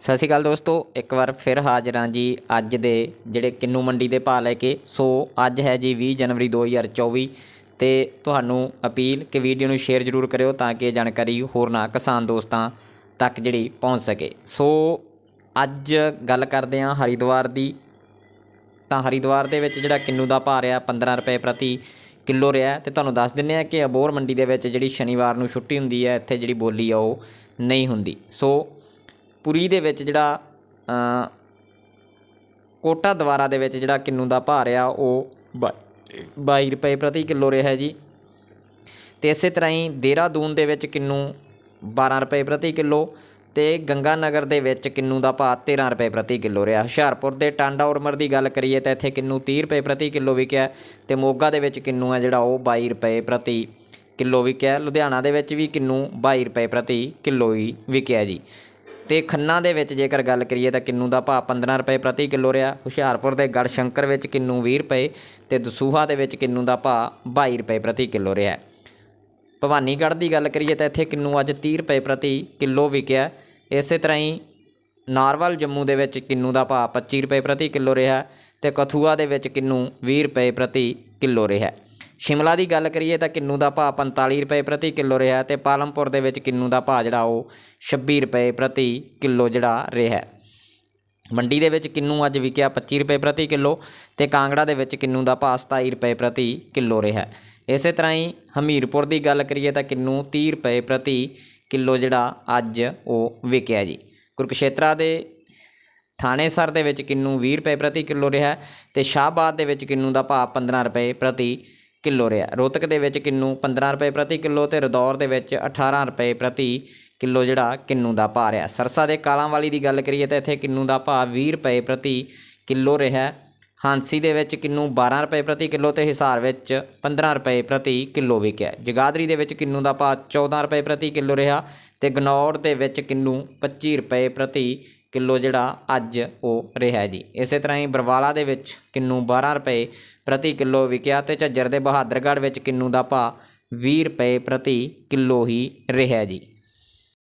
ਸਤਿ ਸ਼੍ਰੀ ਅਕਾਲ ਦੋਸਤੋ, ਇੱਕ ਵਾਰ ਫਿਰ ਹਾਜ਼ਰ ਹਾਂ ਜੀ ਅੱਜ ਦੇ ਜਿਹੜੇ ਕਿੰਨੂ ਮੰਡੀ ਦੇ ਭਾਅ ਲੈ ਕੇ। ਸੋ ਅੱਜ ਹੈ ਜੀ 20 ਜਨਵਰੀ 2024 ਤੇ ਤੁਹਾਨੂੰ ਅਪੀਲ ਕਿ ਵੀਡੀਓ ਨੂੰ ਸ਼ੇਅਰ ਜ਼ਰੂਰ ਕਰਿਓ ਤਾਂ ਕਿ ਇਹ ਜਾਣਕਾਰੀ ਹੋਰਨਾਂ ਕਿਸਾਨ ਦੋਸਤਾਂ ਤੱਕ ਜਿਹੜੀ ਪਹੁੰਚ ਸਕੇ। ਸੋ ਅੱਜ ਗੱਲ ਕਰਦੇ ਹਾਂ ਹਰਿਦੁਆਰ ਦੀ। ਤਾਂ ਹਰਿਦੁਆਰ ਦੇ ਵਿੱਚ ਜਿਹੜਾ ਕਿੰਨੂ ਦਾ ਭਾਅ ਰਿਹਾ 15 ਰੁਪਏ ਪ੍ਰਤੀ ਕਿਲੋ ਰਿਹਾ ਤੇ ਤੁਹਾਨੂੰ ਦੱਸ ਦਿੰਨੇ ਆ ਕਿ ਅਬੋਰ ਮੰਡੀ ਦੇ ਵਿੱਚ ਜਿਹੜੀ ਸ਼ਨੀਵਾਰ ਨੂੰ ਛੁੱਟੀ ਹੁੰਦੀ ਹੈ, ਇੱਥੇ ਜਿਹੜੀ ਬੋਲੀ ਆ ਉਹ ਨਹੀਂ ਹੁੰਦੀ। ਸੋ ਪੁਰੀ ਦੇ ਵਿੱਚ ਜਿਹੜਾ ਕੋਟਾ ਦਵਾਰਾ ਦੇ ਵਿੱਚ ਜਿਹੜਾ ਕਿੰਨੂ ਦਾ ਭਾਅ ਰਿਹਾ ਉਹ 22 ਰੁਪਏ ਪ੍ਰਤੀ ਕਿਲੋ ਰਿਹਾ ਜੀ। ਤੇ ਇਸੇ ਤਰ੍ਹਾਂ ਹੀ ਦੇਹਰਾਦੂਨ ਦੇ ਵਿੱਚ ਕਿੰਨੂ 12 ਰੁਪਏ ਪ੍ਰਤੀ ਕਿਲੋ ਤੇ ਗੰਗਾ ਨਗਰ ਦੇ ਵਿੱਚ ਕਿੰਨੂ ਦਾ ਭਾਅ 13 ਰੁਪਏ ਪ੍ਰਤੀ ਕਿਲੋ ਰਿਹਾ। ਹੁਸ਼ਿਆਰਪੁਰ ਦੇ ਟਾਂਡਾ ਉਰਮਰ ਦੀ ਗੱਲ ਕਰੀਏ ਤਾਂ ਇੱਥੇ ਕਿੰਨੂ 30 ਰੁਪਏ ਪ੍ਰਤੀ ਕਿਲੋ ਵਿਕਿਆ ਤੇ ਮੋਗਾ ਦੇ ਵਿੱਚ ਕਿੰਨੂ ਹੈ ਜਿਹੜਾ ਉਹ 22 ਰੁਪਏ ਪ੍ਰਤੀ ਕਿਲੋ ਵਿਕਿਆ ਲੁਧਿਆਣਾ ਦੇ ਵਿੱਚ ਵੀ ਕਿੰਨੂ 22 ਰੁਪਏ ਪ੍ਰਤੀ ਕਿਲੋ ਹੀ ਵਿਕਿਆ ਜੀ। ਤੇ ਖੰਨਾ ਦੇ ਵਿੱਚ ਜੇਕਰ ਗੱਲ ਕਰੀਏ ਤਾਂ ਕਿੰਨੂ ਦਾ ਭਾਅ 15 ਰੁਪਏ ਪ੍ਰਤੀ ਕਿਲੋ ਰਿਹਾ। ਹੁਸ਼ਿਆਰਪੁਰ ਦੇ ਗੜਸ਼ੰਕਰ ਵਿੱਚ ਕਿੰਨੂ 20 ਰੁਪਏ ਤੇ ਦਸੂਹਾ ਦੇ ਵਿੱਚ ਕਿੰਨੂ ਦਾ ਭਾਅ 22 ਰੁਪਏ ਪ੍ਰਤੀ ਕਿਲੋ ਰਿਹਾ। ਭਵਾਨੀਗੜ੍ਹ ਦੀ ਗੱਲ ਕਰੀਏ ਤਾਂ ਇੱਥੇ ਕਿੰਨੂ ਅੱਜ 30 ਰੁਪਏ ਪ੍ਰਤੀ ਕਿਲੋ ਵਿਕਿਆ। ਇਸੇ ਤਰ੍ਹਾਂ ਹੀ ਨਾਰਵਲ ਜੰਮੂ ਦੇ ਵਿੱਚ ਕਿੰਨੂ ਦਾ ਭਾਅ 25 ਰੁਪਏ ਪ੍ਰਤੀ ਕਿਲੋ ਰਿਹਾ ਤੇ ਕਥੂਆ ਦੇ ਵਿੱਚ ਕਿੰਨੂ 20 ਰੁਪਏ ਪ੍ਰਤੀ ਕਿਲੋ ਰਿਹਾ। ਸ਼ਿਮਲਾ ਦੀ ਗੱਲ ਕਰੀਏ ਤਾਂ ਕਿੰਨੂ ਦਾ ਭਾਅ 45 ਰੁਪਏ ਪ੍ਰਤੀ ਕਿਲੋ ਰਿਹਾ ਤੇ ਪਾਲਮਪੁਰ ਦੇ ਵਿੱਚ ਕਿੰਨੂ ਦਾ ਭਾਅ ਜਿਹੜਾ ਉਹ 26 ਰੁਪਏ ਪ੍ਰਤੀ ਕਿਲੋ ਜਿਹੜਾ ਰਿਹਾ ਮੰਡੀ ਦੇ ਵਿੱਚ ਕਿੰਨੂ ਅੱਜ ਵਿਕਿਆ 25 ਰੁਪਏ ਪ੍ਰਤੀ ਕਿਲੋ ਤੇ ਕਾਂਗੜਾ ਦੇ ਵਿੱਚ ਕਿੰਨੂ ਦਾ ਭਾਅ 27 ਰੁਪਏ ਪ੍ਰਤੀ ਕਿਲੋ ਰਿਹਾ ਇਸੇ ਤਰ੍ਹਾਂ ਹੀ ਹਮੀਰਪੁਰ ਦੀ ਗੱਲ ਕਰੀਏ ਤਾਂ ਕਿੰਨੂ 30 ਰੁਪਏ ਪ੍ਰਤੀ ਕਿਲੋ ਜਿਹੜਾ ਅੱਜ ਉਹ ਵਿਕਿਆ ਜੀ। ਕੁਰਕਸ਼ੇਤਰਾ ਦੇ ਥਾਣੇਸਰ ਦੇ ਵਿੱਚ ਕਿੰਨੂ 20 ਰੁਪਏ ਪ੍ਰਤੀ ਕਿਲੋ ਰਿਹਾ ਤੇ ਸ਼ਾਹਬਾਦ ਦੇ ਵਿੱਚ ਕਿੰਨੂ ਦਾ ਭਾਅ 15 ਰੁਪਏ ਪ੍ਰਤੀ ਕਿਲੋ ਰਿਹਾ। ਰੋਹਤਕ ਦੇ ਵਿੱਚ ਕਿੰਨੂ 15 ਰੁਪਏ ਪ੍ਰਤੀ ਕਿਲੋ ਤੇ ਰਦੌਰ ਦੇ ਵਿੱਚ 18 ਰੁਪਏ ਪ੍ਰਤੀ ਕਿਲੋ ਜਿਹੜਾ ਕਿੰਨੂ ਦਾ ਭਾਅ ਰਿਹਾ। ਸਰਸਾ ਦੇ ਕਾਲਾਂ ਵਾਲੀ ਦੀ ਗੱਲ ਕਰੀਏ ਤਾਂ ਇੱਥੇ ਕਿੰਨੂ ਦਾ ਭਾਅ 20 ਰੁਪਏ ਪ੍ਰਤੀ ਕਿਲੋ ਰਿਹਾ। ਹਾਂਸੀ ਦੇ ਵਿੱਚ ਕਿੰਨੂ 12 ਰੁਪਏ ਪ੍ਰਤੀ ਕਿਲੋ ਤੇ ਹਿਸਾਰ ਵਿੱਚ 15 ਰੁਪਏ ਪ੍ਰਤੀ ਕਿਲੋ ਵਿਕਿਆ। ਜਗਾਦਰੀ ਦੇ ਵਿੱਚ ਕਿੰਨੂ ਦਾ ਭਾਅ 14 ਰੁਪਏ ਪ੍ਰਤੀ ਕਿਲੋ ਰਿਹਾ ਤੇ ਗਨੌਰ ਦੇ ਵਿੱਚ ਕਿੰਨੂ 25 ਰੁਪਏ ਪ੍ਰਤੀ ਕਿਲੋ ਜਿਹੜਾ ਅੱਜ ਉਹ ਰਿਹਾ ਜੀ। ਇਸੇ ਤਰ੍ਹਾਂ ਹੀ ਬਰਵਾਲਾ ਦੇ ਵਿੱਚ ਕਿੰਨੂ 12 ਰੁਪਏ ਪ੍ਰਤੀ ਕਿਲੋ ਵਿਕਿਆ ਤੇ ਝੱਜਰ ਦੇ ਬਹਾਦਰਗੜ੍ਹ ਵਿੱਚ ਕਿੰਨੂ ਦਾ ਭਾਅ 20 ਰੁਪਏ ਪ੍ਰਤੀ ਕਿਲੋ ਹੀ ਰਿਹਾ ਜੀ।